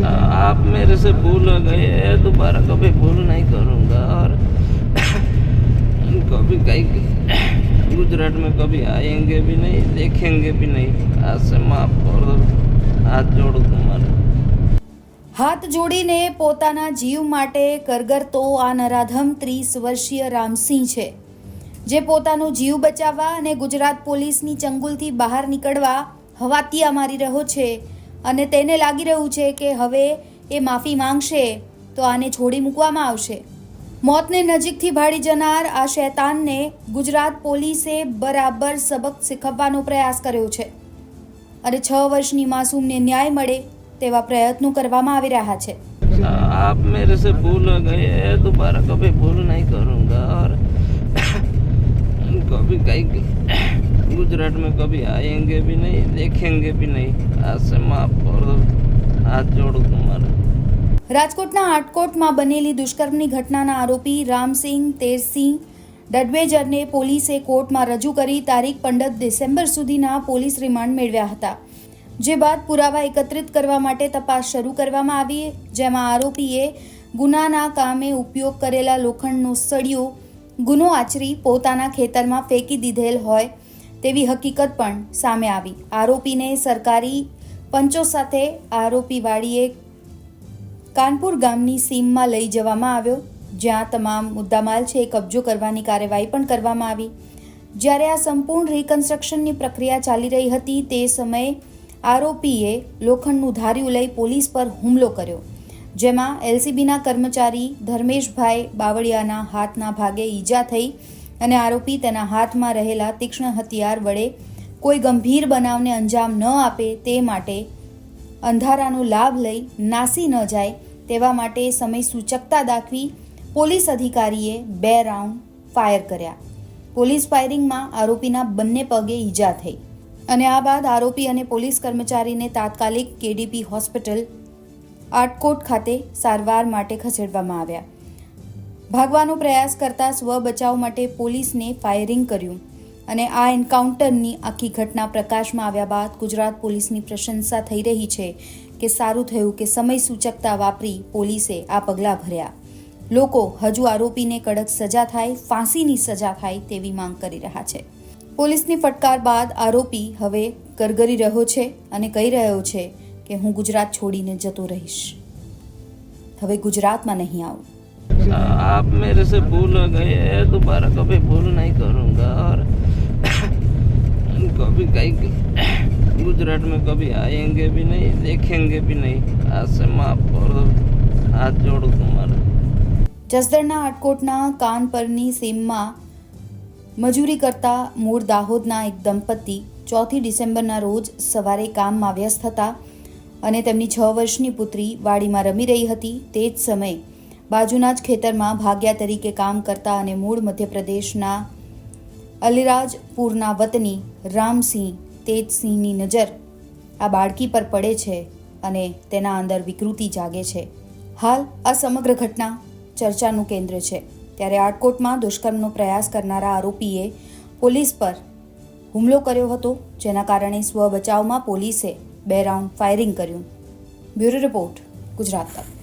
आप मेरे से भूल गए हैं दोबारा कभी भूल नहीं करूँगा और कभी कहीं गुजरात में कभी आएंगे भी नहीं देखेंगे भी नहीं आज से माफ कर दो हाथ जोड़ू तुम्हारे હાથ જોડીને પોતાના જીવ માટે કરગરતો આ નરાધમ ત્રીસ વર્ષીય રામસિંહ છે જે પોતાનો જીવ બચાવવા અને ગુજરાત પોલીસની ચંગુલથી બહાર નીકળવા હવાતિયા મારી રહ્યો છે અને તેને લાગી રહ્યું છે કે હવે એ માફી માંગશે તો આને છોડી મૂકવામાં આવશે મોતને નજીકથી ભાળી જનાર આ શૈતાનને ગુજરાત પોલીસે બરાબર સબક શીખવવાનો પ્રયાસ કર્યો છે અને છ વર્ષની માસૂમને ન્યાય મળે તેવા પ્રયત્નો કરવામાં આવી રહ્યા છે आप मेरे से भूल गए हैं दोबारा कभी भूल नहीं करूँगा और कभी कहीं गुजरात में कभी आएंगे भी नहीं देखेंगे भी नहीं आज से माफ कर दो हाथ जोड़ू तुम्हारे રાજકોટના આટકોટમાં બનેલી દુષ્કર્મની ઘટનાના આરોપી રામસિંહ તેરસિંહ ડડવેજરને પોલીસે કોર્ટમાં રજૂ કરી તારીખ પંદર ડિસેમ્બર સુધીના પોલીસ રિમાન્ડ મેળવ્યા હતા જે બાદ પુરાવા એકત્રિત કરવા માટે તપાસ શરૂ કરવામાં આવી જેમાં આરોપીએ ગુનાના કામે ઉપયોગ કરેલા લોખંડનો સળિયો ગુનો આચરી પોતાના ખેતરમાં ફેંકી દીધેલ હોય તેવી હકીકત પણ સામે આવી. આરોપીને સરકારી પંચો સાથે આરોપી વાડીએ કાનપુર ગામની સીમમાં લઈ જવામાં આવ્યો, જ્યાં તમામ મુદ્દામાલ છે એ કબજો કરવાની કાર્યવાહી પણ કરવામાં આવી. જ્યારે આ સંપૂર્ણ રિકન્સ્ટ્રક્શનની પ્રક્રિયા ચાલી રહી હતી, તે સમયે આરોપીએ લોખંડનું ધાર્યું લઈ પોલીસ પર હુમલો કર્યો, જેમાં એલસીબીના કર્મચારી ધર્મેશભાઈ બાવળિયાના હાથના ભાગે ઈજા થઈ અને આરોપી તેના હાથમાં રહેલા તીક્ષ્ણ હથિયાર વડે કોઈ ગંભીર બનાવને અંજામ ન આપે તે માટે અંધારાનો લાભ લઈ નાસી ન જાય તેવા માટે સમય સૂચકતા દાખવી પોલીસ અધિકારીએ બે રાઉન્ડ ફાયર કર્યા. પોલીસ ફાયરિંગમાં આરોપીના બંને પગે ઈજા થઈ અને આ બાદ આરોપી અને પોલીસ કર્મચારીને તાત્કાલિક કેડીપી હોસ્પિટલ આટકોટ ખાતે સારવાર માટે ખસેડવામાં આવ્યા. ભાગવાનો પ્રયાસ કરતા સ્વ બચાવ માટે પોલીસને ફાયરિંગ કર્યું અને આ એન્કાઉન્ટરની આખી ઘટના પ્રકાશમાં આવ્યા બાદ ગુજરાત પોલીસની પ્રશંસા થઈ રહી છે કે સારું થયું કે સમય સૂચકતા વાપરી પોલીસે આ પગલાં ભર્યા. લોકો હજુ આરોપીને કડક સજા થાય, ફાંસીની સજા થાય તેવી માંગ કરી રહ્યા છે. પોલીસની ફટકાર બાદ આરોપી હવે ગરગરી રહ્યો છે અને કહી રહ્યો છે કે હું ગુજરાત છોડીને જતો રહીશ. હવે ગુજરાતમાં નહીં આવું. आप मेरे से भूल गए हैं दोबारा कभी भूल नहीं करूँगा और कभी कहीं गुजरात में कभी आएंगे भी नहीं देखेंगे भी नहीं आज से माफ कर दो हाथ जोड़ू तुम्हारे જસદણના આટકોટના કાન પરની સીમમાં મજૂરી કરતા મૂળ દાહોદના એક દંપતી ચોથી ડિસેમ્બરના રોજ સવારે કામમાં વ્યસ્ત હતા અને તેમની છ વર્ષની પુત્રી વાડીમાં રમી રહી હતી તે જ સમયે બાજુના જ ખેતરમાં ભાગ્યા તરીકે કામ કરતા અને મૂળ મધ્યપ્રદેશના અલિરાજપુરના વતની રામસિંહ તેજસિંહની નજર આ બાળકી પર પડે છે અને તેના અંદર વિકૃતિ જાગે છે. હાલ આ સમગ્ર ઘટના ચર્ચાનું કેન્દ્ર છે. ત્યારે આટકોટમાં દુષ્કર્મનો પ્રયાસ કરનારા આરોપીએ પોલીસ પર હુમલો કર્યો હતો, જેના કારણે સ્વ બચાવમાં પોલીસે બે રાઉન્ડ ફાયરિંગ કર્યું. Bureau report, Gujarat Tak.